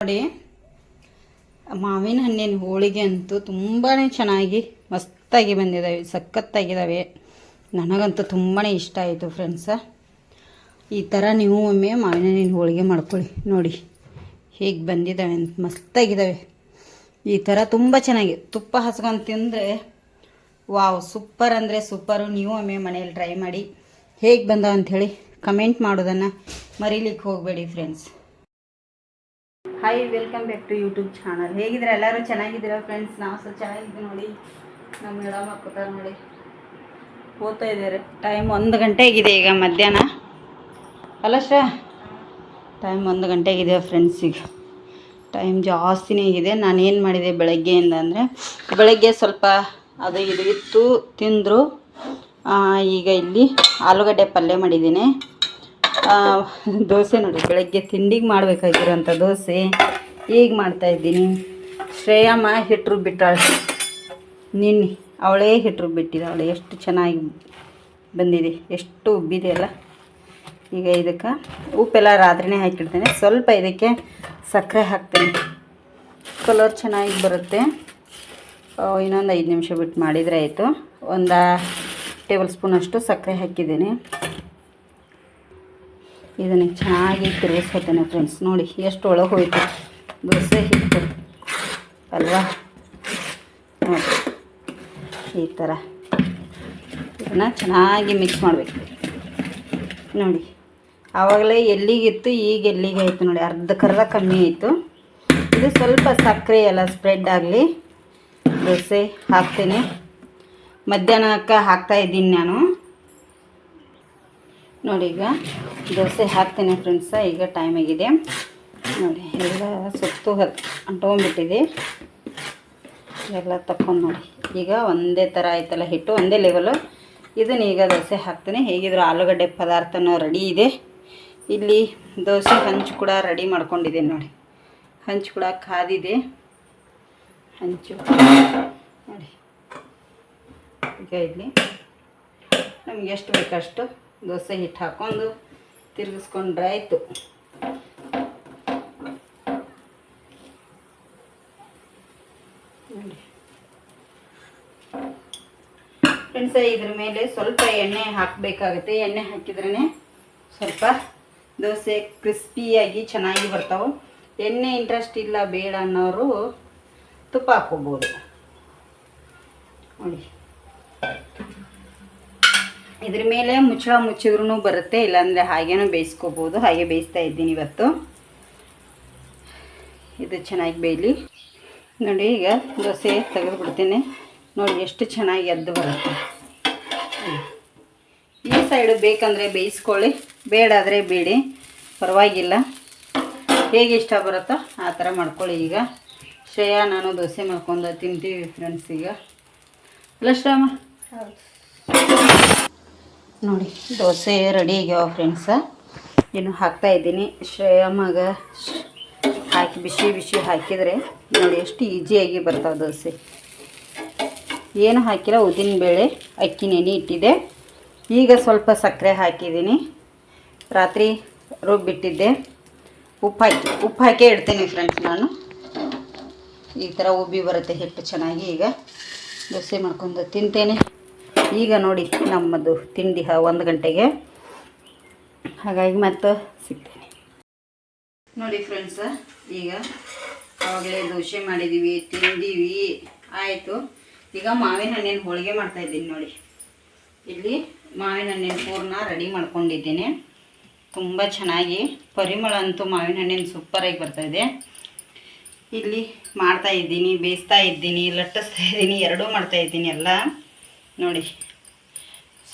ನೋಡಿ. ಮಾವಿನ ಹಣ್ಣಿನ ಹೋಳಿಗೆ ಅಂತೂ ತುಂಬಾ ಚೆನ್ನಾಗಿ ಮಸ್ತಾಗಿ ಬಂದಿದ್ದಾವೆ ಸಖತ್ತಾಗಿದ್ದಾವೆ ನನಗಂತೂ ತುಂಬಾ ಇಷ್ಟ ಆಯಿತು ಫ್ರೆಂಡ್ಸ ಈ ಥರ ನೀವು ಒಮ್ಮೆ ಮಾವಿನ ಹಣ್ಣಿನ ಹೋಳಿಗೆ ಮಾಡ್ಕೊಳ್ಳಿ, ನೋಡಿ. ಹೇಗೆ ಬಂದಿದ್ದಾವೆ ಅಂತ ಮಸ್ತಾಗಿದ್ದಾವೆ ಈ ಥರ ತುಂಬ ಚೆನ್ನಾಗಿ ತುಪ್ಪ ಹಸ್ಕೊಂಡು ತಿಂದರೆ, ವಾವ್ ಸೂಪರ್ ಅಂದರೆ ಸೂಪರು ನೀವು ಒಮ್ಮೆ ಮನೇಲಿ ಟ್ರೈ ಮಾಡಿ ಹೇಗೆ ಬಂದ ಅಂಥೇಳಿ ಕಮೆಂಟ್ ಮಾಡೋದನ್ನು ಮರೀಲಿಕ್ಕೆ ಹೋಗಬೇಡಿ friends hi welcome back to YouTube channel ಹೇಗಿದ್ರೆ ಎಲ್ಲರೂ ಚೆನ್ನಾಗಿದ್ದೀರಾ ಫ್ರೆಂಡ್ಸ್ ನಾವು ಸಹ ಚೆನ್ನಾಗಿದ್ದೀವಿ ನೋಡಿ. ನಮ್ಮ ಮೇಡಮ್ ಹಾಕೋತಾರೆ ನೋಡಿ. ಓದ್ತಾ ಇದ್ದಾರೆ. ಟೈಮ್ ಒಂದು ಗಂಟೆ ಆಗಿದೆ ಈಗ ಮಧ್ಯಾಹ್ನ. ಅಲ್ಲ ಶ್ರಾ ಟೈಮ್ ಒಂದು ಗಂಟೆಗಿದೆ ಫ್ರೆಂಡ್ಸ್ ಈಗ. ಟೈಮ್ ಜಾಸ್ತಿನೇ ಆಗಿದೆ. ನಾನು ಏನು ಮಾಡಿದೆ ಬೆಳಗ್ಗೆಯಿಂದ ಅಂದರೆ, ಬೆಳಗ್ಗೆ ಸ್ವಲ್ಪ ಅದು ಇದು ಇತ್ತು, ತಿಂದರು. ಈಗ ಇಲ್ಲಿ ಆಲೂಗಡ್ಡೆ ಪಲ್ಯ ಮಾಡಿದ್ದೀನಿ. ದೋಸೆ ನೋಡಿ ಬೆಳಗ್ಗೆ ತಿಂಡಿಗೆ ಮಾಡಬೇಕಾಗಿರೋಂಥ ದೋಸೆ ಈಗ ಮಾಡ್ತಾಯಿದ್ದೀನಿ ಶ್ರೇಯಮ್ಮ ಹಿಟ್ಟರು ಬಿಟ್ಟಾಳೆ. ನಿನ್ನೆ ಅವಳೇ ಹಿಟ್ಟರು ಬಿಟ್ಟಿದ್ದಾಳೆ ಎಷ್ಟು ಚೆನ್ನಾಗಿ ಬಂದಿದೆ, ಎಷ್ಟು ಉಬ್ಬಿದೆ ಅಲ್ಲ. ಈಗ ಇದಕ್ಕೆ ಉಪ್ಪೆಲ್ಲ ರಾತ್ರಿನೇ ಹಾಕಿಡ್ತೇನೆ, ಸ್ವಲ್ಪ ಇದಕ್ಕೆ ಸಕ್ಕರೆ ಹಾಕ್ತೇನೆ. ಕಲರ್ ಚೆನ್ನಾಗಿ ಬರುತ್ತೆ. ಇನ್ನೊಂದು ಐದು ನಿಮಿಷ ಬಿಟ್ಟು ಮಾಡಿದರೆ ಆಯಿತು. ಒಂದು ಟೇಬಲ್ ಸ್ಪೂನಷ್ಟು ಸಕ್ಕರೆ ಹಾಕಿದ್ದೀನಿ. ಇದನ್ನು ಚೆನ್ನಾಗಿ ತಿರುಗಿಸ್ಕೊತೇನೆ ಫ್ರೆಂಡ್ಸ್ ನೋಡಿ, ಎಷ್ಟು ಒಳಗೆ ಹೋಯ್ತು. ದೋಸೆ ಹಿಟ್ಟು. ಅಲ್ವಾ? ನೋಡಿ, ಈ ಥರ ಇದನ್ನು ಚೆನ್ನಾಗಿ ಮಿಕ್ಸ್ ಮಾಡಬೇಕು. ನೋಡಿ ಆವಾಗಲೇ ಎಲ್ಲಿಗಿತ್ತು, ಈಗ ಎಲ್ಲಿಗೆ ಆಯಿತು ನೋಡಿ ಅರ್ಧಕ್ಕರ್ಧ ಕಮ್ಮಿ ಆಯಿತು. ಇದು ಸ್ವಲ್ಪ ಸಕ್ಕರೆ ಎಲ್ಲ ಸ್ಪ್ರೆಡ್ ಆಗಲಿ. ದೋಸೆ ಹಾಕ್ತೀನಿ. ಮಧ್ಯಾಹ್ನಕ್ಕೆ ಹಾಕ್ತಾ ಇದ್ದೀನಿ ನಾನು. ನೋಡಿ ಈಗ ದೋಸೆ ಹಾಕ್ತೀನಿ ಫ್ರೆಂಡ್ಸ ಈಗ ಟೈಮ್ ಆಗಿದೆ. ನೋಡಿ, ಎಲ್ಲ ಸುತ್ತು ಅಂಟ್ಕೊಂಡ್ಬಿಟ್ಟಿದೆ ಎಲ್ಲ ತಕ್ಕೊಂಡು ನೋಡಿ. ಈಗ ಒಂದೇ ಥರ ಆಯ್ತಲ್ಲ ಹಿಟ್ಟು, ಒಂದೇ ಲೆವೆಲು ಇದನ್ನ ಈಗ ದೋಸೆ ಹಾಕ್ತೀನಿ. ಹೇಗಿದ್ರು ಆಲೂಗಡ್ಡೆ ಪದಾರ್ಥನೂ ರೆಡಿ ಇದೆ. ಇಲ್ಲಿ ದೋಸೆ ಹಂಚು ಕೂಡ ರೆಡಿ ಮಾಡ್ಕೊಂಡಿದ್ದೀನಿ ನೋಡಿ. ಹಂಚು ಕೂಡ ಕಾದಿದೆ. ಹಂಚು. ನೋಡಿ. ಈಗ ಇಲ್ಲಿ ನಮ್ಗೆ ಎಷ್ಟು ಬೇಕಷ್ಟು ದೋಸೆ ಹಿಟ್ಟು ಹಾಕ್ಕೊಂಡು ತಿರುಗಿಸ್ಕೊಂಡ್ರೆ ಆಯಿತು ಫ್ರೆಂಡ್ಸ್ ಇದ್ರ ಮೇಲೆ ಸ್ವಲ್ಪ ಎಣ್ಣೆ ಹಾಕಬೇಕಾಗುತ್ತೆ. ಎಣ್ಣೆ ಹಾಕಿದ್ರೇ ಸ್ವಲ್ಪ ದೋಸೆ ಕ್ರಿಸ್ಪಿಯಾಗಿ ಚೆನ್ನಾಗಿ ಬರ್ತಾವೆ. ಎಣ್ಣೆ ಇಂಟ್ರೆಸ್ಟ್ ಇಲ್ಲ ಬೇಡ ಅನ್ನೋರು ತುಪ್ಪ ಹಾಕೋಬೋದು ನೋಡಿ. ಇದ್ರ ಮೇಲೆ ಮುಚ್ಚಳ ಮುಚ್ಚಿದ್ರೂ ಬರುತ್ತೆ, ಇಲ್ಲಾಂದರೆ ಹಾಗೇನೂ ಬೇಯಿಸ್ಕೋಬೋದು. ಹಾಗೆ ಬೇಯಿಸ್ತಾ ಇದ್ದೀನಿ ಇವತ್ತು. ಇದು ಚೆನ್ನಾಗಿ ಬೇಯಲಿ. ನೋಡಿ ಈಗ ದೋಸೆ ತೆಗೆದುಬಿಡ್ತೀನಿ. ನೋಡಿ ಎಷ್ಟು ಚೆನ್ನಾಗಿ ಎದ್ದು ಬರುತ್ತೆ. ಈ ಸೈಡು ಬೇಕಂದರೆ ಬೇಯಿಸ್ಕೊಳ್ಳಿ. ಬೇಡಾದರೆ ಬೇಡಿ. ಪರವಾಗಿಲ್ಲ. ಹೇಗೆ ಇಷ್ಟ ಬರುತ್ತೋ ಆ ಥರ ಮಾಡ್ಕೊಳ್ಳಿ ಈಗ. ಶ್ರೇಯಾ, ನಾನು ದೋಸೆ ಮಾಡ್ಕೊಂಡು ತಿಂತೀವಿ ಫ್ರೆಂಡ್ಸ್ ಈಗ. ಅಲ್ಲ ನೋಡಿ, ದೋಸೆ ರೆಡಿ ಆಗ್ಯಾವ ಫ್ರೆಂಡ್ಸ ಇನ್ನು ಹಾಕ್ತಾ ಇದ್ದೀನಿ. ಶ್ರೇಯಮ್ಮಗೆ ಹಾಕಿ, ಬಿಸಿ ಬಿಸಿ ಹಾಕಿದರೆ ನೋಡಿ ಎಷ್ಟು ಈಸಿಯಾಗಿ ಬರ್ತಾವೆ ದೋಸೆ. ಏನು ಹಾಕಿಲ್ಲ, ಉದ್ದಿನ ಬೇಳೆ, ಅಕ್ಕಿ, ನೆನೆ ಇಟ್ಟಿದ್ದೆ. ಈಗ ಸ್ವಲ್ಪ ಸಕ್ಕರೆ ಹಾಕಿದ್ದೀನಿ. ರಾತ್ರಿ ರುಬ್ಬಿಟ್ಟಿದ್ದೆ ಉಪ್ಪು ಹಾಕಿ, ಉಪ್ಪು ಹಾಕೇ ಇಡ್ತೀನಿ ಫ್ರೆಂಡ್ಸ್ ನಾನು. ಈ ಥರ ಉಬ್ಬಿ ಬರುತ್ತೆ ಹಿಟ್ಟು ಚೆನ್ನಾಗಿ ಈಗ. ದೋಸೆ ಮಾಡ್ಕೊಂಡು ತಿಂತೇನೆ. ಈಗ ನೋಡಿ ನಮ್ಮದು ತಿಂಡಿ ಒಂದು ಗಂಟೆಗೆ. ಹಾಗಾಗಿ ಮತ್ತೆ ಸಿಗ್ತೇನೆ. ನೋಡಿ ಫ್ರೆಂಡ್ಸ ಈಗ ಆವಾಗಲೇ ದೋಸೆ ಮಾಡಿದ್ದೀವಿ ತಿಂದೀವಿ, ಆಯಿತು. ಈಗ ಮಾವಿನ ಹಣ್ಣಿನ ಹೋಳಿಗೆ ಮಾಡ್ತಾ ಇದ್ದೀನಿ ನೋಡಿ. ಇಲ್ಲಿ ಮಾವಿನ ಹಣ್ಣಿನ ಪೂರ್ಣ ರೆಡಿ ಮಾಡ್ಕೊಂಡಿದ್ದೀನಿ. ತುಂಬ ಚೆನ್ನಾಗಿ ಪರಿಮಳ ಅಂತೂ ಮಾವಿನ ಹಣ್ಣಿನ ಸೂಪರಾಗಿ ಬರ್ತಾಯಿದೆ ಇಲ್ಲಿ ಮಾಡ್ತಾ ಇದ್ದೀನಿ, ಬೇಯಿಸ್ತಾ ಇದ್ದೀನಿ, ಲಟ್ಟಿಸ್ತಾ ಇದ್ದೀನಿ, ಎರಡೂ ಮಾಡ್ತಾ ಇದ್ದೀನಿ ಎಲ್ಲ. ನೋಡಿ.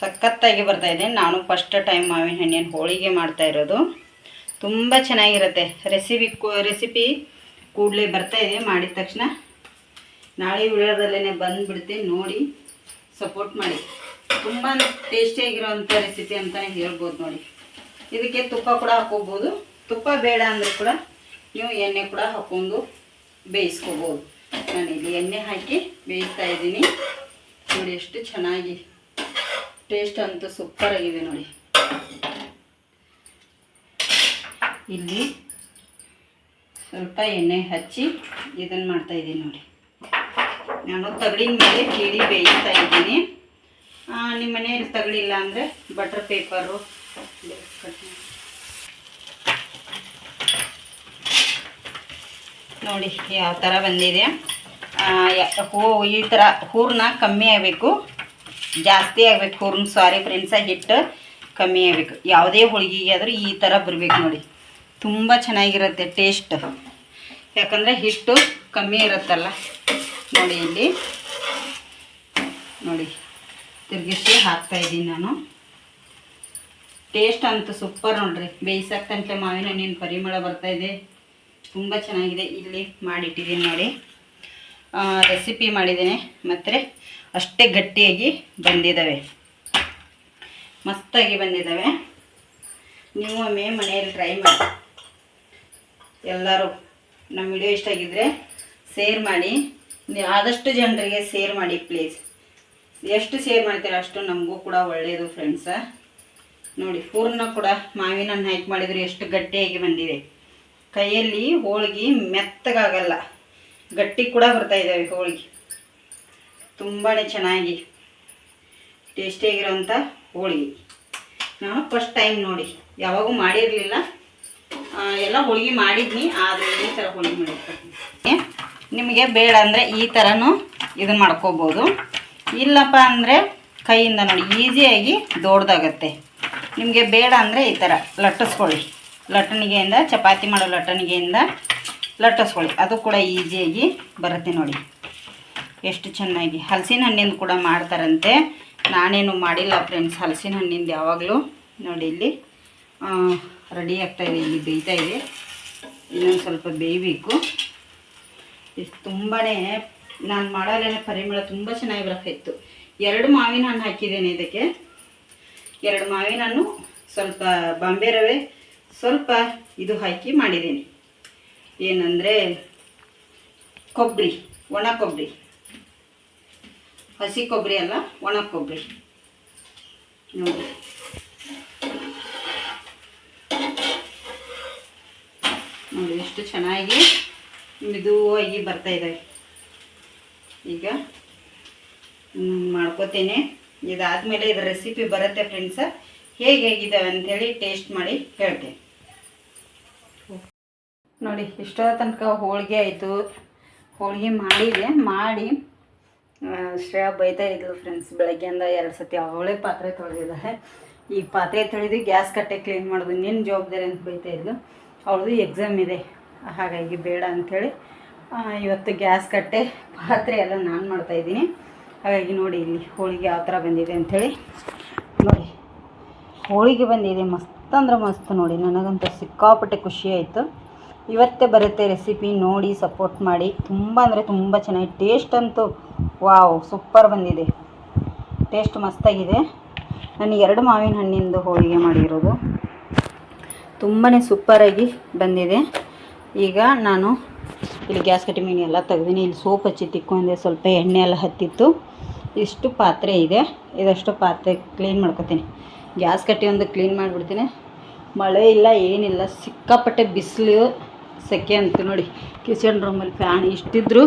ಸಖತ್ತಾಗಿ ಇದೆ. ನಾನು ಫಸ್ಟ್ ಟೈಮ್ ಮಾವಿನ ಹಣ್ಣಿನ ಹೋಳಿಗೆ ಮಾಡ್ತಾ ಇರೋದು. ತುಂಬ ಚೆನ್ನಾಗಿರುತ್ತೆ. ರೆಸಿಪಿ ರೆಸಿಪಿ ಕೂಡಲೇ ಬರ್ತಾ ಇದೆ. ಮಾಡಿದ ತಕ್ಷಣ ನಾಳೆ ವಿಡಿಯೋದಲ್ಲೇ ಬಂದುಬಿಡ್ತೀನಿ. ನೋಡಿ ಸಪೋರ್ಟ್ ಮಾಡಿ. ತುಂಬ ಟೇಸ್ಟಿಯಾಗಿರೋವಂಥ ರೆಸಿಪಿ ಅಂತಲೇ ಹೇಳ್ಬೋದು ನೋಡಿ. ಇದಕ್ಕೆ ತುಪ್ಪ ಕೂಡ ಹಾಕೋಬೋದು. ತುಪ್ಪ ಬೇಡ ಅಂದರೆ ಕೂಡ ನೀವು ಎಣ್ಣೆ ಕೂಡ ಹಾಕ್ಕೊಂಡು ಬೇಯಿಸ್ಕೋಬೋದು. ನಾನು ಇಲ್ಲಿ ಎಣ್ಣೆ ಹಾಕಿ ಬೇಯಿಸ್ತಾ ಇದ್ದೀನಿ. ನೋಡಿ, ಎಷ್ಟು ಚೆನ್ನಾಗಿ ಟೇಸ್ಟ್ ಅಂತೂ ಸೂಪರ್ ಆಗಿದೆ ನೋಡಿ. ಇಲ್ಲಿ ಸ್ವಲ್ಪ ಎಣ್ಣೆ ಹಚ್ಚಿ ಇದನ್ನ ಮಾಡ್ತಾ ಇದ್ದೀನಿ ನೋಡಿ. ನಾನು ತಗಡಿನ ಮೇಲೆ ಕೀಳಿ ಬೇಯಿಸ್ತಾ ಇದ್ದೀನಿ. ನಿಮ್ಮ ಮನೆಯಲ್ಲಿ ತಗಡಿಲ್ಲ ಅಂದರೆ ಬಟರ್ ಪೇಪರು ನೋಡಿ ಯಾವ ಥರ ಬಂದಿದೆ. ಹೂ, ಈ ಥರ ಹೂರ್ಣ ಕಮ್ಮಿ ಆಗಬೇಕು. ಜಾಸ್ತಿ ಆಗಬೇಕು ಹೂರ್ನ ಸಾರಿ ಫ್ರೆಂಡ್ಸ ಹಿಟ್ಟು ಕಮ್ಮಿ ಆಗಬೇಕು. ಯಾವುದೇ ಹೋಳಿಗೆಗೆ ಆದರೂ ಈ ಥರ ಬರಬೇಕು ನೋಡಿ. ತುಂಬ ಚೆನ್ನಾಗಿರುತ್ತೆ ಟೇಸ್ಟ್ ಯಾಕಂದರೆ ಹಿಟ್ಟು ಕಮ್ಮಿ ಇರುತ್ತಲ್ಲ. ನೋಡಿ ಇಲ್ಲಿ. ನೋಡಿ ತಿರುಗಿಸಿ ಹಾಕ್ತಾ ಇದ್ದೀನಿ ನಾನು. ಟೇಸ್ಟ್ ಅಂತೂ ಸೂಪರ್ ನೋಡ್ರಿ. ಬೇಯಿಸಕ್ಕಂತೆ ಮಾವಿನ ಹಣ್ಣಿನ ಪರಿಮಳ ಇದೆ. ತುಂಬ ಚೆನ್ನಾಗಿದೆ. ಇಲ್ಲಿ ಮಾಡಿಟ್ಟಿದ್ದೀನಿ ನೋಡಿ. ರೆಸಿಪಿ ಮಾಡಿದ್ದೇನೆ. ಮತ್ತು ಅಷ್ಟೇ ಗಟ್ಟಿಯಾಗಿ ಬಂದಿದ್ದಾವೆ. ಮಸ್ತಾಗಿ ಬಂದಿದ್ದಾವೆ. ನೀವು ಒಮ್ಮೆ ಮನೆಯಲ್ಲಿ ಟ್ರೈ ಮಾಡಿ. ಎಲ್ಲರೂ ನಮ್ಮ ವಿಡಿಯೋ ಇಷ್ಟ ಆಗಿದ್ದರೆ ಶೇರ್ ಮಾಡಿ. ಆದಷ್ಟು ಜನರಿಗೆ ಶೇರ್ ಮಾಡಿ ಪ್ಲೀಸ್ ಎಷ್ಟು ಶೇರ್ ಮಾಡ್ತೀರ ಅಷ್ಟು ನಮಗೂ ಕೂಡ ಒಳ್ಳೆಯದು ಫ್ರೆಂಡ್ಸ ನೋಡಿ ಪೂರ್ಣ ಕೂಡ ಮಾವಿನ ಹಣ್ಣು ಹಾಕಿ ಮಾಡಿದರೆ ಎಷ್ಟು ಗಟ್ಟಿಯಾಗಿ ಬಂದಿದೆ. ಕೈಯಲ್ಲಿ ಹೋಳಿಗೆ ಮೆತ್ತಗಾಗಲ್ಲ. ಗಟ್ಟಿ ಕೂಡ ಬರ್ತಾ ಇದ್ದಾವೆ ಹೋಳಿಗೆ ತುಂಬಾ ಚೆನ್ನಾಗಿ ಟೇಸ್ಟಿಯಾಗಿರೋಂಥ ಹೋಳಿಗೆ. ನಾನು ಫಸ್ಟ್ ಟೈಮ್ ನೋಡಿ. ಯಾವಾಗೂ ಮಾಡಿರಲಿಲ್ಲ. ಎಲ್ಲ ಹೋಳಿಗೆ ಮಾಡಿದ್ನಿ, ಆದರೆ ಈ ಥರ ಹೋಳಿಗೆ ಮಾಡಿರ್ತೀನಿ. ನಿಮಗೆ ಬೇಡ ಅಂದರೆ ಈ ಥರನೂ ಇದನ್ನು ಮಾಡ್ಕೋಬೋದು. ಇಲ್ಲಪ್ಪ ಅಂದರೆ ಕೈಯಿಂದ ನೋಡಿ ಈಸಿಯಾಗಿ ದೊಡ್ಡದಾಗತ್ತೆ ನಿಮಗೆ ಬೇಡ ಅಂದರೆ ಈ ಥರ ಲಟ್ಟಿಸ್ಕೊಳ್ಳಿ. ಲಟ್ಟಣಿಗೆಯಿಂದ, ಚಪಾತಿ ಮಾಡೋ ಲಟ್ಟಣಿಗೆಯಿಂದ ಲಟ್ಟಿಸ್ಕೊಳ್ಳಿ ಅದು ಕೂಡ ಈಸಿಯಾಗಿ ಬರುತ್ತೆ ನೋಡಿ. ಎಷ್ಟು ಚೆನ್ನಾಗಿ. ಹಲಸಿನ ಹಣ್ಣಿಂದ ಕೂಡ ಮಾಡ್ತಾರಂತೆ. ನಾನೇನು ಮಾಡಿಲ್ಲ ಫ್ರೆಂಡ್ಸ್ ಹಲಸಿನ ಹಣ್ಣಿಂದ ಯಾವಾಗಲೂ ನೋಡಿ ಇಲ್ಲಿ ರೆಡಿ ಆಗ್ತಾಯಿದೆ ಇಲ್ಲಿ ಬೇಯ್ತಾ ಇದೆ. ಇನ್ನೊಂದು ಸ್ವಲ್ಪ ಬೇಯಬೇಕು. ಇದು ತುಂಬಾ ನಾನು ಮಾಡೋಲ್ಲೇನೆ ಪರಿಮಳ ತುಂಬ ಚೆನ್ನಾಗಿ ಬರೋಕ್ಕಾಯ್ತು ಎರಡು ಮಾವಿನ ಹಣ್ಣು ಹಾಕಿದ್ದೇನೆ ಇದಕ್ಕೆ. ಎರಡು ಮಾವಿನ ಹಣ್ಣು, ಸ್ವಲ್ಪ ಬಾಂಬೆ ರವೆ, ಸ್ವಲ್ಪ ಇದು ಹಾಕಿ ಮಾಡಿದ್ದೀನಿ. ಏನಂದರೆ ಕೊಬ್ಬರಿ, ಒಣ ಕೊಬ್ಬರಿ. ಹಸಿ ಕೊಬ್ಬರಿ ಅಲ್ಲ, ಒಣ ಕೊಬ್ಬರಿ. ನೋಡಿ. ನೋಡಿ ಎಷ್ಟು ಚೆನ್ನಾಗಿ ಮೆದುವಾಗಿ ಬರ್ತಾ ಇದ್ದಾವೆ ಈಗ ಮಾಡ್ಕೋತೇನೆ. ಇದಾದಮೇಲೆ ಇದ್ರ ರೆಸಿಪಿ ಬರುತ್ತೆ ಫ್ರೆಂಡ್ಸ ಹೇಗೆ ಹೇಗಿದ್ದಾವೆ ಅಂಥೇಳಿ ಟೇಸ್ಟ್ ಮಾಡಿ ಹೇಳ್ತೇನೆ. ನೋಡಿ ಇಷ್ಟೋ ತನಕ ಹೋಳಿಗೆ ಆಯಿತು. ಹೋಳಿಗೆ ಮಾಡಿದೆ, ಮಾಡಿ ಶ್ರೇಯಾ ಬೈತಾ ಇದ್ಲು ಫ್ರೆಂಡ್ಸ್ ಬೆಳಗ್ಗೆಯಿಂದ ಎರಡು ಸತಿ. ಅವಳೇ ಪಾತ್ರೆ ತೊಳೆದಿದ್ದಾಳೆ ಈ ಪಾತ್ರೆ ತೊಳೆದು ಗ್ಯಾಸ್ ಕಟ್ಟೆ ಕ್ಲೀನ್ ಮಾಡೋದು ನಿನ್ನ ಜವಾಬ್ದಾರಿ ಅಂತ ಬೈತಾ ಇದ್ಲು. ಅವಳದು ಎಕ್ಸಾಮ್ ಇದೆ. ಹಾಗಾಗಿ ಬೇಡ ಅಂಥೇಳಿ ಇವತ್ತು ಗ್ಯಾಸ್ ಕಟ್ಟೆ, ಪಾತ್ರೆ ಎಲ್ಲ ನಾನು ಮಾಡ್ತಾಯಿದ್ದೀನಿ ಹಾಗಾಗಿ ನೋಡಿ ಇಲ್ಲಿ ಹೋಳಿಗೆ ಯಾವ ಥರ ಬಂದಿದೆ ಅಂಥೇಳಿ ನೋಡಿ, ಹೋಳಿಗೆ ಬಂದಿದೆ ಮಸ್ತ್ ಅಂದ್ರೆ ಮಸ್ತ್ ನೋಡಿ. ನನಗಂತೂ ಸಿಕ್ಕಾಪಟ್ಟೆ ಖುಷಿ ಆಯಿತು. ಇವತ್ತೇ ಬರುತ್ತೆ ರೆಸಿಪಿ ನೋಡಿ ಸಪೋರ್ಟ್ ಮಾಡಿ. ತುಂಬ ಅಂದರೆ ತುಂಬ ಚೆನ್ನಾಗಿ ಟೇಸ್ಟ್ ಅಂತೂ ವಾವ್ ಸೂಪರ್ ಬಂದಿದೆ. ಟೇಸ್ಟ್ ಮಸ್ತಾಗಿದೆ. ನಾನು ಎರಡು ಮಾವಿನ ಹಣ್ಣಿಂದು ಹೋಳಿಗೆ ಮಾಡಿರೋದು. ತುಂಬಾ ಸೂಪರಾಗಿ ಬಂದಿದೆ. ಈಗ ನಾನು ಇಲ್ಲಿ ಗ್ಯಾಸ್ ಕಟ್ಟಿ ಮೀನು ಎಲ್ಲ ತೆಗ್ದೀನಿ. ಇಲ್ಲಿ ಸೋಪ್ ಹಚ್ಚಿ ತಿಕ್ಕೊಂಡೆ ಸ್ವಲ್ಪ ಎಣ್ಣೆ ಎಲ್ಲ ಹತ್ತಿತ್ತು. ಇಷ್ಟು ಪಾತ್ರೆ ಇದೆ. ಇದಷ್ಟು ಪಾತ್ರೆ ಕ್ಲೀನ್ ಮಾಡ್ಕೊತೀನಿ. ಗ್ಯಾಸ್ ಕಟ್ಟಿ ಒಂದು ಕ್ಲೀನ್ ಮಾಡಿಬಿಡ್ತೀನಿ. ಮಳೆ ಇಲ್ಲ, ಏನಿಲ್ಲ. ಸಿಕ್ಕಾಪಟ್ಟೆ ಬಿಸಿಲು. ಸೆಕೆ ಅಂತ ನೋಡಿ. ಕಿಚನ್ ರೂಮಲ್ಲಿ ಫ್ಯಾನ್ ಇಷ್ಟಿದ್ರು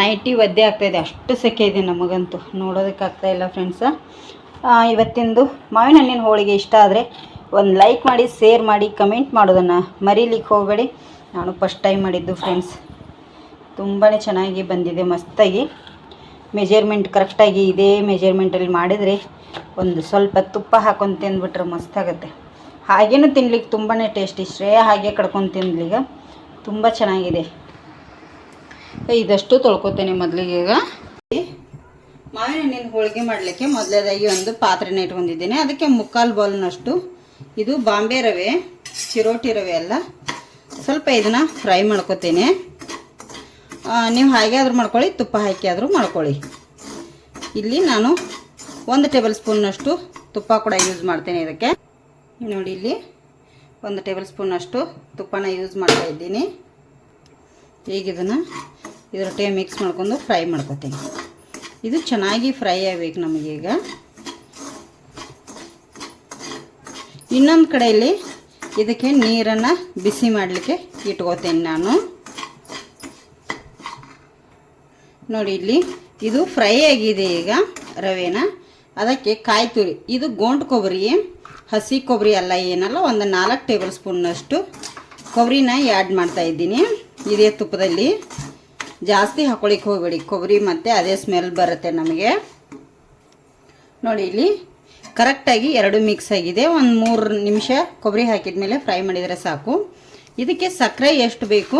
ನೈಟಿ ಒದ್ದೆ ಆಗ್ತಾಯಿದೆ ಅಷ್ಟು ಸೆಕೆ ಇದೆ ನಮಗಂತೂ. ನೋಡೋದಕ್ಕಾಗ್ತಾ ಇಲ್ಲ ಫ್ರೆಂಡ್ಸ ಇವತ್ತಿಂದು ಮಾವಿನ ಹಣ್ಣಿನ ಹೋಳಿಗೆ ಇಷ್ಟ ಆದರೆ ಒಂದು ಲೈಕ್ ಮಾಡಿ ಶೇರ್ ಮಾಡಿ ಕಮೆಂಟ್ ಮಾಡೋದನ್ನು ಮರೀಲಿಕ್ಕೆ ಹೋಗಬೇಡಿ. ನಾನು ಫಸ್ಟ್ ಟೈಮ್ ಮಾಡಿದ್ದು ಫ್ರೆಂಡ್ಸ್ ತುಂಬಾ ಚೆನ್ನಾಗಿ ಬಂದಿದೆ, ಮಸ್ತಾಗಿ. ಮೆಜರ್ಮೆಂಟ್ ಕರೆಕ್ಟಾಗಿ ಇದೇ ಮೆಜರ್ಮೆಂಟಲ್ಲಿ ಮಾಡಿದರೆ ಒಂದು ಸ್ವಲ್ಪ ತುಪ್ಪ ಹಾಕೊಂಡು ತಿಂದ್ಬಿಟ್ರೆ ಮಸ್ತಾಗುತ್ತೆ. ಹಾಗೇನೂ ತಿನ್ಲಿಕ್ಕೆ ತುಂಬಾ ಟೇಸ್ಟಿ ಶ್ರೇಯ ಹಾಗೆ ಕಡ್ಕೊಂಡು ತಿನ್ಲಿಗ ತುಂಬ ಚೆನ್ನಾಗಿದೆ. ಇದಷ್ಟು ತೊಳ್ಕೊತೇನೆ ಮೊದಲಿಗೆ ಈಗ. ಮಾವಿನ ಹಣ್ಣಿನ ಹೋಳಿಗೆ ಮಾಡಲಿಕ್ಕೆ ಮೊದಲೇದಾಗಿ ಒಂದು ಪಾತ್ರೆನ ಇಟ್ಕೊಂಡಿದ್ದೀನಿ. ಅದಕ್ಕೆ ಮುಕ್ಕಾಲು ಬೌಲ್ನಷ್ಟು ಇದು ಬಾಂಬೆ ರವೆ, ಚಿರೋಟಿ ರವೆ ಅಲ್ಲ, ಸ್ವಲ್ಪ ಇದನ್ನು ಫ್ರೈ ಮಾಡ್ಕೊತೇನೆ. ನೀವು ಹಾಗೆ ಆದರೂ ಮಾಡ್ಕೊಳ್ಳಿ, ತುಪ್ಪ ಹಾಕಿ ಆದರೂ ಮಾಡ್ಕೊಳ್ಳಿ. ಇಲ್ಲಿ ನಾನು ಒಂದು ಟೇಬಲ್ ಸ್ಪೂನ್ನಷ್ಟು ತುಪ್ಪ ಕೂಡ ಯೂಸ್ ಮಾಡ್ತೇನೆ ಇದಕ್ಕೆ. ನೋಡಿ ಇಲ್ಲಿ ಒಂದು ಟೇಬಲ್ ಸ್ಪೂನಷ್ಟು ತುಪ್ಪನ ಯೂಸ್ ಮಾಡ್ತಾ ಇದ್ದೀನಿ. ಈಗ ಇದನ್ನು ಇದರೊಟ್ಟಿಗೆ ಮಿಕ್ಸ್ ಮಾಡ್ಕೊಂಡು ಫ್ರೈ ಮಾಡ್ಕೊತೀನಿ. ಇದು ಚೆನ್ನಾಗಿ ಫ್ರೈ ಆಗಬೇಕು ನಮಗೀಗ ಇನ್ನೊಂದು ಕಡೆಯಲ್ಲಿ ಇದಕ್ಕೆ ನೀರನ್ನು ಬಿಸಿ ಮಾಡಲಿಕ್ಕೆ ಇಟ್ಕೋತೀನಿ ನಾನು. ನೋಡಿ ಇಲ್ಲಿ ಇದು ಫ್ರೈ ಆಗಿದೆ ಈಗ ರವೆನ. ಅದಕ್ಕೆ ಕಾಯಿ ತುರಿ. ಇದು ಗೋಂಟು ಕೊಬ್ಬರಿ. ಹಸಿ ಕೊಬ್ಬರಿ ಅಲ್ಲ ಏನಲ್ಲ, ಒಂದು ನಾಲ್ಕು ಟೇಬಲ್ ಸ್ಪೂನ್ನಷ್ಟು ಕೊಬ್ಬರಿನ ಆ್ಯಡ್ ಮಾಡ್ತಾ ಇದ್ದೀನಿ. ಇದೇ ತುಪ್ಪದಲ್ಲಿ. ಜಾಸ್ತಿ ಹಾಕೊಳಿಕ್ಕೆ ಹೋಗಬೇಡಿ. ಕೊಬ್ಬರಿ ಮತ್ತು ಅದೇ ಸ್ಮೆಲ್ ಬರುತ್ತೆ ನಮಗೆ. ನೋಡಿ ಇಲ್ಲಿ ಕರೆಕ್ಟಾಗಿ ಎರಡು ಮಿಕ್ಸ್ ಆಗಿದೆ. ಒಂದು ಮೂರು ನಿಮಿಷ ಕೊಬ್ಬರಿ ಹಾಕಿದ ಮೇಲೆ ಫ್ರೈ ಮಾಡಿದರೆ ಸಾಕು. ಇದಕ್ಕೆ ಸಕ್ಕರೆ ಎಷ್ಟು ಬೇಕು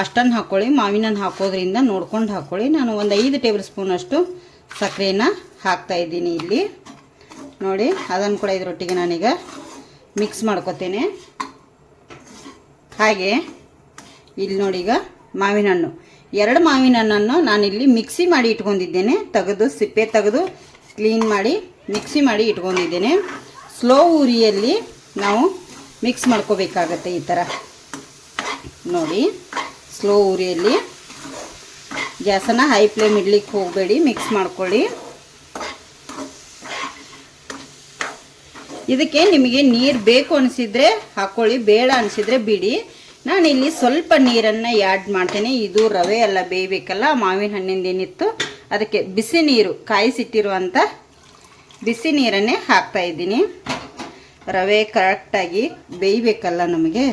ಅಷ್ಟನ್ನು ಹಾಕ್ಕೊಳ್ಳಿ ಮಾವಿನ ಹಾಕೋದ್ರಿಂದ ನೋಡ್ಕೊಂಡು ಹಾಕ್ಕೊಳ್ಳಿ ನಾನು ಒಂದು ಐದು ಟೇಬಲ್ ಸ್ಪೂನಷ್ಟು ಸಕ್ಕರೆನ ಹಾಕ್ತಾ ಇದ್ದೀನಿ ಇಲ್ಲಿ. ನೋಡಿ, ಅದನ್ನು ಕೂಡ ಇದರೊಟ್ಟಿಗೆ ನಾನೀಗ ಮಿಕ್ಸ್ ಮಾಡ್ಕೊತೇನೆ. ಹಾಗೆ, ಇಲ್ಲಿ ನೋಡಿ ಈಗ ಮಾವಿನ ಹಣ್ಣು ಎರಡು ಮಾವಿನ ಹಣ್ಣನ್ನು ನಾನಿಲ್ಲಿ ಮಿಕ್ಸಿ ಮಾಡಿ ಇಟ್ಕೊಂಡಿದ್ದೇನೆ. ತೆಗೆದು, ಸಿಪ್ಪೆ ತೆಗೆದು ಕ್ಲೀನ್ ಮಾಡಿ ಮಿಕ್ಸಿ ಮಾಡಿ ಇಟ್ಕೊಂಡಿದ್ದೇನೆ. ಸ್ಲೋ ಉರಿಯಲ್ಲಿ ನಾವು ಮಿಕ್ಸ್ ಮಾಡ್ಕೋಬೇಕಾಗತ್ತೆ ಈ ಥರ. ನೋಡಿ ಸ್ಲೋ ಉರಿಯಲ್ಲಿ ಗ್ಯಾಸನ್ನು ಹೈ ಫ್ಲೇಮ್ ಇಡ್ಲಿಕ್ಕೆ ಹೋಗಬೇಡಿ. ಮಿಕ್ಸ್ ಮಾಡ್ಕೊಳ್ಳಿ. ಇದಕ್ಕೆ ನಿಮಗೆ ನೀರು ಬೇಕು ಅನಿಸಿದರೆ ಹಾಕ್ಕೊಳ್ಳಿ ಬೇಡ ಅನಿಸಿದರೆ ಬಿಡಿ. ನಾನಿಲ್ಲಿ ಸ್ವಲ್ಪ ನೀರನ್ನು ಆ್ಯಡ್ ಮಾಡ್ತೇನೆ. ಇದು ರವೆ ಎಲ್ಲ ಬೇಯಬೇಕಲ್ಲ, ಮಾವಿನ ಹಣ್ಣಿಂದ ಏನಿತ್ತು, ಅದಕ್ಕೆ ಬಿಸಿ ನೀರು ಕಾಯಿಸಿಟ್ಟಿರುವಂಥ ಬಿಸಿ ನೀರನ್ನೇ ಹಾಕ್ತಾ ಇದ್ದೀನಿ. ರವೆ ಕರೆಕ್ಟಾಗಿ ಬೇಯಬೇಕಲ್ಲ ನಮಗೆ?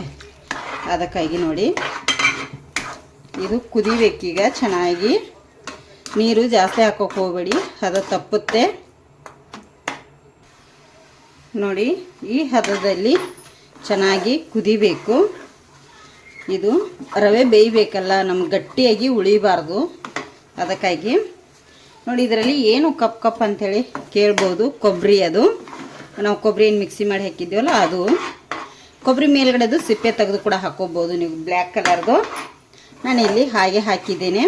ಅದಕ್ಕಾಗಿ ನೋಡಿ. ಇದು ಕುದಿಬೇಕೀಗ, ಚೆನ್ನಾಗಿ. ನೀರು ಜಾಸ್ತಿ ಹಾಕೋಕೆ ಹೋಗಬೇಡಿ, ಅದು ತಪ್ಪುತ್ತೆ. ನೋಡಿ, ಈ ಹದದಲ್ಲಿ ಚೆನ್ನಾಗಿ ಕುದಿಬೇಕು. ಇದು ರವೆ ಬೇಯಬೇಕಲ್ಲ, ನಮ್ಗೆ ಗಟ್ಟಿಯಾಗಿ ಉಳಿಬಾರ್ದು ಅದಕ್ಕಾಗಿ. ನೋಡಿ, ಇದರಲ್ಲಿ ಏನು ಕಪ್ ಕಪ್ ಅಂಥೇಳಿ ಕೇಳ್ಬೋದು, ಕೊಬ್ಬರಿ ಅದು. ನಾವು ಕೊಬ್ಬರಿ ಏನು ಮಿಕ್ಸಿ ಮಾಡಿ ಹಾಕಿದ್ದೀವಲ್ಲ, ಅದು. ಕೊಬ್ಬರಿ ಮೇಲ್ಗಡೆದು ಸಿಪ್ಪೆ ತೆಗೆದು ಕೂಡ ಹಾಕೋಬೋದು ನೀವು, ಬ್ಲ್ಯಾಕ್ ಕಲರ್ದು. ನಾನಿಲ್ಲಿ ಹಾಗೆ ಹಾಕಿದ್ದೇನೆ.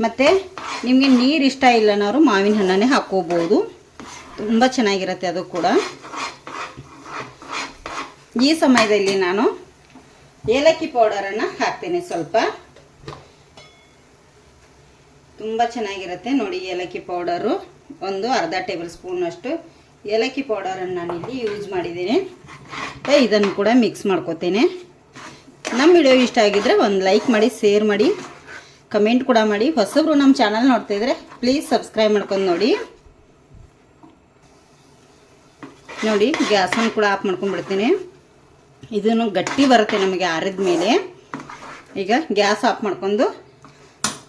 ಮತ್ತು ನಿಮಗೆ ನೀರು ಇಷ್ಟ ಇಲ್ಲ ಇಲ್ಲನವರು ಮಾವಿನ ಹಣ್ಣನ್ನೇ ಹಾಕೋಬೋದು ತುಂಬ ಚೆನ್ನಾಗಿರುತ್ತೆ ಅದು ಕೂಡ. ಈ ಸಮಯದಲ್ಲಿ ನಾನು ಏಲಕ್ಕಿ ಪೌಡರನ್ನು ಹಾಕ್ತೀನಿ ಸ್ವಲ್ಪ. ತುಂಬ ಚೆನ್ನಾಗಿರುತ್ತೆ ನೋಡಿ ಏಲಕ್ಕಿ ಪೌಡರು ಒಂದು ಅರ್ಧ ಟೇಬಲ್ ಸ್ಪೂನಷ್ಟು ಏಲಕ್ಕಿ ಪೌಡರನ್ನು ನಾನಿಲ್ಲಿ ಯೂಸ್ ಮಾಡಿದ್ದೀನಿ. ಇದನ್ನು ಕೂಡ ಮಿಕ್ಸ್ ಮಾಡ್ಕೋತೀನಿ. ನಮ್ಮ ವಿಡಿಯೋ ಇಷ್ಟ ಆಗಿದ್ದರೆ ಒಂದು ಲೈಕ್ ಮಾಡಿ ಶೇರ್ ಮಾಡಿ ಕಮೆಂಟ್ ಕೂಡ ಮಾಡಿ. ಹೊಸಬ್ರು ನಮ್ಮ ಚಾನಲ್ ನೋಡ್ತಾಯಿದ್ರೆ ಪ್ಲೀಸ್ ಸಬ್ಸ್ಕ್ರೈಬ್ ಮಾಡ್ಕೊಂಡು ನೋಡಿ. ನೋಡಿ, ಗ್ಯಾಸನ್ನು ಕೂಡ ಆಫ್ ಮಾಡ್ಕೊಂಡ್ಬಿಡ್ತೀನಿ. ಇದನ್ನು ಗಟ್ಟಿ ಬರುತ್ತೆ ನಮಗೆ ಆರಿದ ಮೇಲೆ. ಈಗ ಗ್ಯಾಸ್ ಆಫ್ ಮಾಡ್ಕೊಂಡು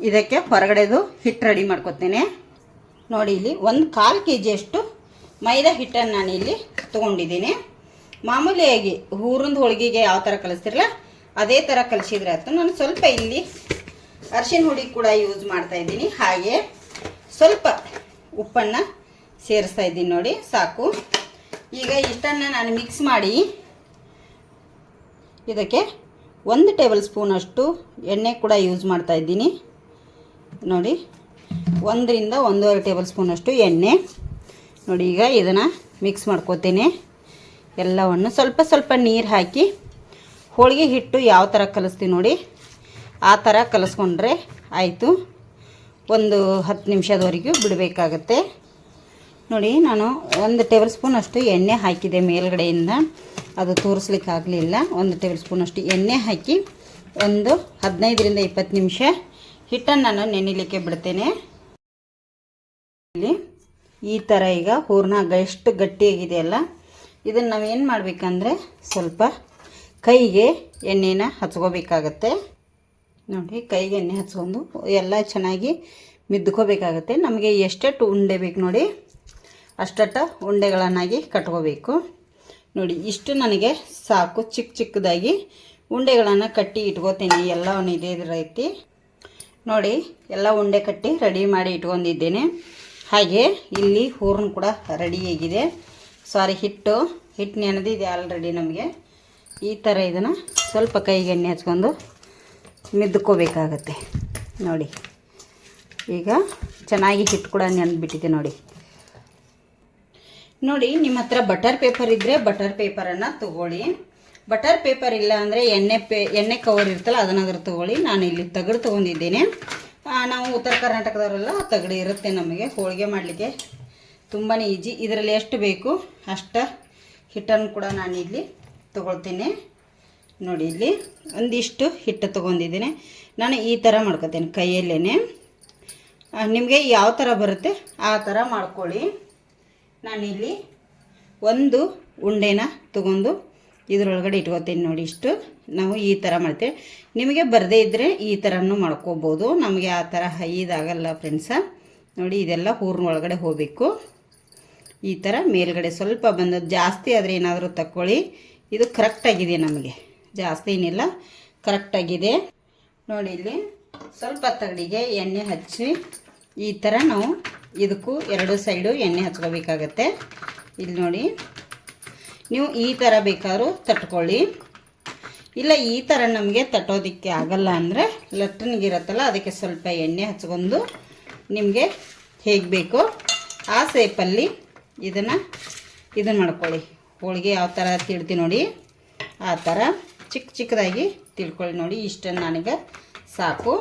ಇದಕ್ಕೆ ಹೊರಗಡೆದು ಹಿಟ್ಟು ರೆಡಿ ಮಾಡ್ಕೊತೇನೆ. ನೋಡಿ, ಇಲ್ಲಿ ಒಂದು ಕಾಲು ಕೆ ಜಿಯಷ್ಟು ಮೈದಾ ಹಿಟ್ಟನ್ನು ನಾನು ಇಲ್ಲಿ ತೊಗೊಂಡಿದ್ದೀನಿ. ಮಾಮೂಲಿಯಾಗಿ ಊರಿಂದ ಹೋಳಿಗೆಗೆ ಯಾವ ಥರ ಕಲಿಸ್ತಿರಲ್ಲ, ಅದೇ ಥರ ಕಲಿಸಿದ್ರೆ ಆಯ್ತು. ನಾನು ಸ್ವಲ್ಪ ಇಲ್ಲಿ ಅರಿಶಿನ ಹುಡಿ ಕೂಡ ಯೂಸ್ ಮಾಡ್ತಾ ಇದ್ದೀನಿ. ಹಾಗೆ ಸ್ವಲ್ಪ ಉಪ್ಪನ್ನು ಸೇರಿಸ್ತಾ ಇದ್ದೀನಿ ನೋಡಿ, ಸಾಕು. ಈಗ ಇಷ್ಟನ್ನು ನಾನು ಮಿಕ್ಸ್ ಮಾಡಿ, ಇದಕ್ಕೆ ಒಂದು ಟೇಬಲ್ ಸ್ಪೂನಷ್ಟು ಎಣ್ಣೆ ಕೂಡ ಯೂಸ್ ಮಾಡ್ತಾ ಇದ್ದೀನಿ. ನೋಡಿ, ಒಂದರಿಂದ ಒಂದೂವರೆ ಟೇಬಲ್ ಸ್ಪೂನಷ್ಟು ಎಣ್ಣೆ. ನೋಡಿ, ಈಗ ಇದನ್ನು ಮಿಕ್ಸ್ ಮಾಡ್ಕೋತೀನಿ. ಎಲ್ಲವನ್ನು ಸ್ವಲ್ಪ ಸ್ವಲ್ಪ ನೀರು ಹಾಕಿ, ಹೋಳಿಗೆ ಹಿಟ್ಟು ಯಾವ ಥರ ಕಲಿಸ್ತೀವಿ ನೋಡಿ. ಆ ಥರ ಕಲಿಸ್ಕೊಂಡ್ರೆ ಆಯಿತು. ಒಂದು ಹತ್ತು ನಿಮಿಷದವರೆಗೂ ಬಿಡಬೇಕಾಗತ್ತೆ. ನೋಡಿ, ನಾನು ಒಂದು ಟೇಬಲ್ ಸ್ಪೂನ್ ಅಷ್ಟು ಎಣ್ಣೆ ಹಾಕಿದೆ ಮೇಲ್ಗಡೆಯಿಂದ. ಅದು ತೋರಿಸ್ಲಿಕ್ಕೆ ಆಗಲಿಲ್ಲ ಒಂದು ಟೇಬಲ್ ಸ್ಪೂನ್ ಅಷ್ಟು ಎಣ್ಣೆ ಹಾಕಿ ಒಂದು ಹದಿನೈದರಿಂದ ಇಪ್ಪತ್ತು ನಿಮಿಷ ಹಿಟ್ಟನ್ನು ನಾನು ನೆನಿಲಿಕ್ಕೆ ಬಿಡ್ತೇನೆ. ಇಲ್ಲಿ ಈ ಥರ ಈಗ ಹೂರ್ಣ ಎಷ್ಟು ಗಟ್ಟಿಯಾಗಿದೆಯಲ್ಲ ಇದನ್ನು ನಾವೇನು ಮಾಡಬೇಕಂದ್ರೆ ಸ್ವಲ್ಪ ಕೈಗೆ ಎಣ್ಣೆನ ಹಚ್ಕೋಬೇಕಾಗತ್ತೆ. ನೋಡಿ, ಕೈಗೆ ಎಣ್ಣೆ ಹಚ್ಕೊಂಡು ಎಲ್ಲ ಚೆನ್ನಾಗಿ ಮಿದ್ಕೋಬೇಕಾಗತ್ತೆ. ನಮಗೆ ಎಷ್ಟೆಷ್ಟು ಉಂಡೆ ಬೇಕು ನೋಡಿ. ಅಷ್ಟಟ ಉಂಡೆಗಳನ್ನಾಗಿ ಕಟ್ಕೋಬೇಕು. ನೋಡಿ, ಇಷ್ಟು ನನಗೆ ಸಾಕು. ಚಿಕ್ಕ ಚಿಕ್ಕದಾಗಿ ಉಂಡೆಗಳನ್ನು ಕಟ್ಟಿ ಇಟ್ಕೋತೀನಿ. ಎಲ್ಲವನ್ನು ಇದೇ ರೀತಿ. ನೋಡಿ, ಎಲ್ಲ ಉಂಡೆ ಕಟ್ಟಿ ರೆಡಿ ಮಾಡಿ ಇಟ್ಕೊಂಡಿದ್ದೇನೆ. ಹಾಗೆ ಇಲ್ಲಿ ಹೂರ್ನ ಕೂಡ ರೆಡಿಯಾಗಿದೆ ಸಾರಿ, ಹಿಟ್ಟು. ಹಿಟ್ಟು ನೆನೆದಿದೆ ಆಲ್ರೆಡಿ ನಮಗೆ. ಈ ಥರ ಇದನ್ನು ಸ್ವಲ್ಪ ಕೈಗೆ ಎಣ್ಣೆ ಹಚ್ಕೊಂಡು ಮಿದ್ಕೋಬೇಕಾಗತ್ತೆ ನೋಡಿ, ಈಗ ಚೆನ್ನಾಗಿ ಹಿಟ್ಟು ಕೂಡ ನೆನೆದ್ಬಿಟ್ಟಿದೆ ನೋಡಿ. ನೋಡಿ, ನಿಮ್ಮ ಹತ್ರ ಬಟರ್ ಪೇಪರ್ ಇದ್ದರೆ ಬಟರ್ ಪೇಪರನ್ನು ತಗೊಳ್ಳಿ. ಬಟರ್ ಪೇಪರ್ ಇಲ್ಲ ಅಂದರೆ ಎಣ್ಣೆ ಪೇ, ಎಣ್ಣೆ ಕವರ್ ಇರ್ತಲ್ಲ ಅದನ್ನಾದ್ರೂ ತಗೊಳ್ಳಿ. ನಾನು ಇಲ್ಲಿ ತಗಡು ತೊಗೊಂಡಿದ್ದೀನಿ. ನಾವು ಉತ್ತರ ಕರ್ನಾಟಕದವರೆಲ್ಲ ತಗಡು ಇರುತ್ತೆ ನಮಗೆ. ಹೋಳಿಗೆ ಮಾಡಲಿಕ್ಕೆ ತುಂಬಾ ಈಜಿ ಇದರಲ್ಲಿ ಎಷ್ಟು ಬೇಕು ಅಷ್ಟು ಹಿಟ್ಟನ್ನು ಕೂಡ ನಾನು ಇಲ್ಲಿ ತೊಗೊಳ್ತೀನಿ. ನೋಡಿ ಇಲ್ಲಿ ಒಂದಿಷ್ಟು ಹಿಟ್ಟು ತೊಗೊಂಡಿದ್ದೀನಿ. ನಾನು ಈ ಥರ ಮಾಡ್ಕೊತೀನಿ ಕೈಯಲ್ಲೇ ನಿಮಗೆ ಯಾವ ಥರ ಬರುತ್ತೆ ಆ ಥರ ಮಾಡ್ಕೊಳ್ಳಿ. ನಾನಿಲ್ಲಿ ಒಂದು ಉಂಡೆನ ತಗೊಂಡು ಇದರೊಳಗಡೆ ಇಟ್ಕೋತೀನಿ ನೋಡಿ ಇಷ್ಟು. ನಾವು ಈ ಥರ ಮಾಡ್ತೇವೆ. ನಿಮಗೆ ಬರದೇ ಇದ್ದರೆ ಈ ಥರನೂ ಮಾಡ್ಕೋಬೋದು. ನಮಗೆ ಆ ಥರ ಹೈದಾಗಲ್ಲ ಫ್ರೆಂಡ್ಸ. ನೋಡಿ, ಇದೆಲ್ಲ ಹೂರ್ನ ಒಳಗಡೆ ಹೋಗಬೇಕು. ಈ ಥರ ಮೇಲ್ಗಡೆ ಸ್ವಲ್ಪ ಬಂದದ್ದು ಜಾಸ್ತಿ ಆದರೆ ಏನಾದರೂ ತಕ್ಕೊಳ್ಳಿ. ಇದು ಕರೆಕ್ಟಾಗಿದೆ ನಮಗೆ. ಜಾಸ್ತಿ ಏನಿಲ್ಲ ಕರೆಕ್ಟಾಗಿದೆ ನೋಡಿ ಇಲ್ಲಿ ಸ್ವಲ್ಪ ತಗಡಿಗೆ ಎಣ್ಣೆ ಹಚ್ಚಿ ಈ ಥರ ನಾವು ಇದಕ್ಕೂ ಎರಡು ಸೈಡು ಎಣ್ಣೆ ಹಚ್ಕೋಬೇಕಾಗತ್ತೆ. ಇಲ್ಲಿ ನೋಡಿ. ನೀವು ಈ ಥರ ಬೇಕಾದ್ರೂ ತಟ್ಕೊಳ್ಳಿ. ಇಲ್ಲ, ಈ ಥರ ನಮಗೆ ತಟ್ಟೋದಕ್ಕೆ ಆಗಲ್ಲ ಅಂದರೆ ಲಟ್ಟನಿಗಿರತ್ತಲ್ಲ ಅದಕ್ಕೆ ಸ್ವಲ್ಪ ಎಣ್ಣೆ ಹಚ್ಕೊಂಡು ನಿಮಗೆ ಹೇಗೆ ಬೇಕೋ ಆ ಸೇಪಲ್ಲಿ ಇದನ್ನು ಇದನ್ನು ಮಾಡ್ಕೊಳ್ಳಿ. ಹೋಳಿಗೆ ಯಾವ ಥರ ತಿಳ್ತಿ ನೋಡಿ. ಆ ಥರ ಚಿಕ್ಕ ಚಿಕ್ಕದಾಗಿ ತಿಳ್ಕೊಳ್ಳಿ ನೋಡಿ, ಇಷ್ಟನ್ನು ನನಗೆ ಸಾಕು.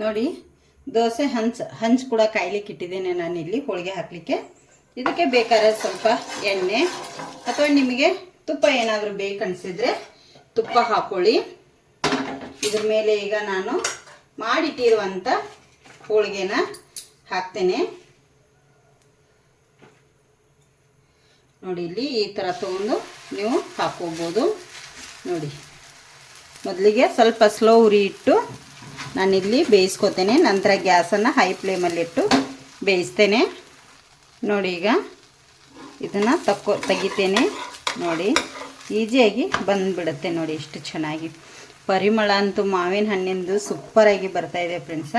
ನೋಡಿ, ದೋಸೆ ಹಂಚ್ ಹಂಚ್ ಕೂಡ ಕಾಯ್ಲಿಕ್ಕೆ ಇಟ್ಟಿದ್ದೇನೆ ನಾನು ಇಲ್ಲಿ ಹೋಳಿಗೆ ಹಾಕಲಿಕ್ಕೆ. ಇದಕ್ಕೆ ಬೇಕಾದ ಸ್ವಲ್ಪ ಎಣ್ಣೆ, ಅಥವಾ ನಿಮಗೆ ತುಪ್ಪ ಏನಾದರೂ ಬೇಕನ್ಸಿದ್ರೆ ತುಪ್ಪ ಹಾಕೊಳ್ಳಿ. ಇದ್ರ ಮೇಲೆ ಈಗ ನಾನು ಮಾಡಿಟ್ಟಿರುವಂಥ ಹೋಳಿಗೆನ ಹಾಕ್ತೇನೆ. ನೋಡಿ, ಇಲ್ಲಿ ಈ ಥರ ತೊಗೊಂಡು ನೀವು ಹಾಕೋಬೋದು ನೋಡಿ, ಮೊದಲಿಗೆ ಸ್ವಲ್ಪ ಸ್ಲೋ ಉರಿ ಇಟ್ಟು ನಾನಿಲ್ಲಿ ಬೇಯಿಸ್ಕೊತೇನೆ. ನಂತರ ಗ್ಯಾಸನ್ನು ಹೈ ಫ್ಲೇಮಲ್ಲಿಟ್ಟು ಬೇಯಿಸ್ತೇನೆ. ನೋಡಿ ಈಗ ಇದನ್ನು ತಕ್ಕೊ, ತೆಗಿತೇನೆ. ನೋಡಿ, ಈಸಿಯಾಗಿ ಬಂದುಬಿಡುತ್ತೆ ನೋಡಿ ಇಷ್ಟು ಚೆನ್ನಾಗಿ. ಪರಿಮಳ ಅಂತೂ ಮಾವಿನ ಹಣ್ಣಿಂದು ಸೂಪರಾಗಿ ಬರ್ತಾಯಿದೆ ಫ್ರೆಂಡ್ಸ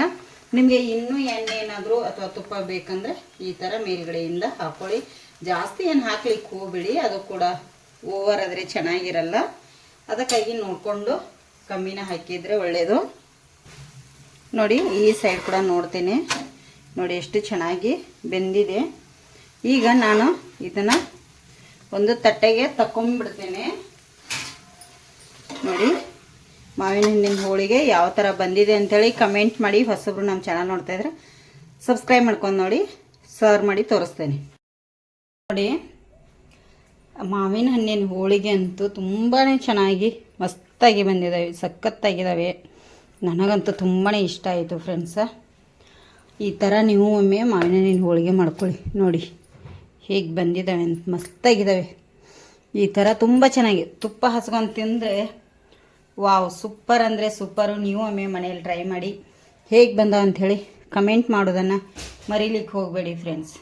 ನಿಮಗೆ ಇನ್ನೂ ಎಣ್ಣೆ ಏನಾದರೂ ಅಥವಾ ತುಪ್ಪ ಬೇಕಂದರೆ ಈ ಥರ ಮೇಲ್ಗಡೆಯಿಂದ ಹಾಕ್ಕೊಳ್ಳಿ ಜಾಸ್ತಿ ಏನು ಹಾಕ್ಲಿಕ್ಕೆ ಹೋಗ್ಬಿಡಿ. ಅದು ಕೂಡ ಓವರ್ ಆದರೆ ಚೆನ್ನಾಗಿರಲ್ಲ. ಅದಕ್ಕಾಗಿ ನೋಡಿಕೊಂಡು ಕಮ್ಮಿನ ಹಾಕಿದರೆ ಒಳ್ಳೆಯದು ನೋಡಿ, ಈ ಸೈಡ್ ಕೂಡ ನೋಡ್ತೀನಿ. ನೋಡಿ, ಎಷ್ಟು ಚೆನ್ನಾಗಿ ಬೆಂದಿದೆ. ಈಗ ನಾನು ಇದನ್ನು ಒಂದು ತಟ್ಟೆಗೆ ತಕೊಂಡ್ಬಿಡ್ತೇನೆ ನೋಡಿ, ಮಾವಿನ ಹಣ್ಣಿನ ಹೋಳಿಗೆ ಯಾವ ಥರ ಬಂದಿದೆ ಅಂಥೇಳಿ ಕಮೆಂಟ್ ಮಾಡಿ. ಹೊಸಬ್ರು ನಮ್ಮ ಚೆನ್ನಾಗಿ ನೋಡ್ತಾ ಇದ್ರೆ ಸಬ್ಸ್ಕ್ರೈಬ್ ಮಾಡ್ಕೊಂಡು ನೋಡಿ ಸರ್ವ್ ಮಾಡಿ ತೋರಿಸ್ತೇನೆ. ನೋಡಿ, ಮಾವಿನ ಹಣ್ಣಿನ ಹೋಳಿಗೆ ಅಂತೂ ತುಂಬಾ ಚೆನ್ನಾಗಿ ಮಸ್ತಾಗಿ ಬಂದಿದ್ದಾವೆ ಸಖತ್ತಾಗಿದ್ದಾವೆ ನನಗಂತೂ ತುಂಬಾ ಇಷ್ಟ ಆಯಿತು ಫ್ರೆಂಡ್ಸ ಈ ಥರ ನೀವು ಒಮ್ಮೆ ಮಾವಿನ ಹಣ್ಣಿನ ಹೋಳಿಗೆ ಮಾಡ್ಕೊಳ್ಳಿ. ನೋಡಿ, ಹೇಗೆ ಬಂದಿದ್ದಾವೆ ಅಂತ ಮಸ್ತಾಗಿದ್ದಾವೆ. ಈ ಥರ ತುಂಬ ಚೆನ್ನಾಗಿ ತುಪ್ಪ ಹಸ್ಕೊಂಡು ತಿಂದರೆ ವಾವ್ ಸೂಪರ್ ಅಂದರೆ ಸೂಪರು ನೀವು ಒಮ್ಮೆ ಮನೇಲಿ ಟ್ರೈ ಮಾಡಿ ಹೇಗೆ ಬಂದ ಅಂಥೇಳಿ ಕಮೆಂಟ್ ಮಾಡೋದನ್ನು ಮರೀಲಿಕ್ಕೆ ಹೋಗಬೇಡಿ ಫ್ರೆಂಡ್ಸ್